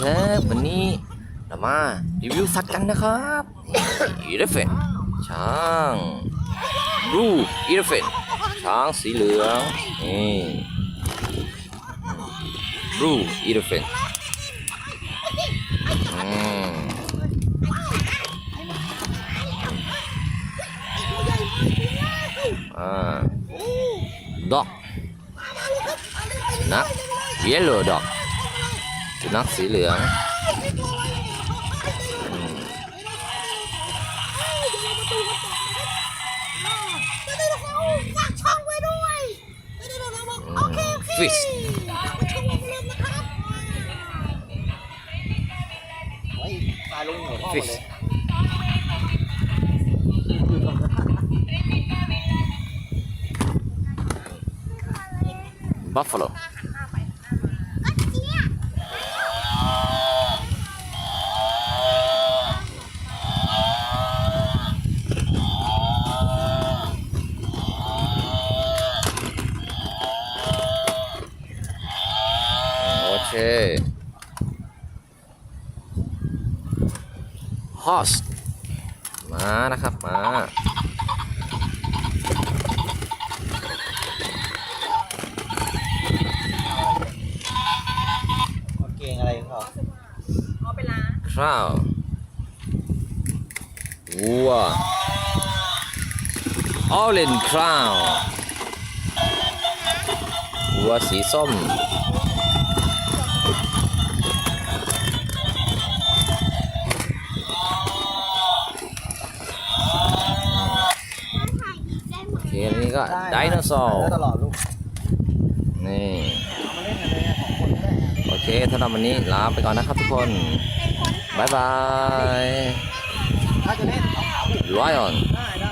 ครับวันนี้เรามารีวิวสัตว์กันนะครับอีเลฟเฟนช้างรูอีเลฟเฟนช้างสีเหลืองนี่รูอีเลฟเฟนอืมอ่าด็อกนักเยลโล่ด็อก สุนัขสีเหลืองฟิชตายลงหัวพ่อฟิชเลยบัฟฟาโล โอเค horse มานะครับ มากางเกงอะไรพ่อข้าววัวออเรนคราววัวสีส้ม อเคอันนี้ก็ไดโนเสาร์ได้ตลอดลูกนี่เอามาเล่นกันเลยสองคนก็ได้โอเคสำหรับวันนี้ลาไปก่อนนะครับทุกคนบ๊ายบายถ้าจะเล่นเอาขาผูก Lion ได้ได้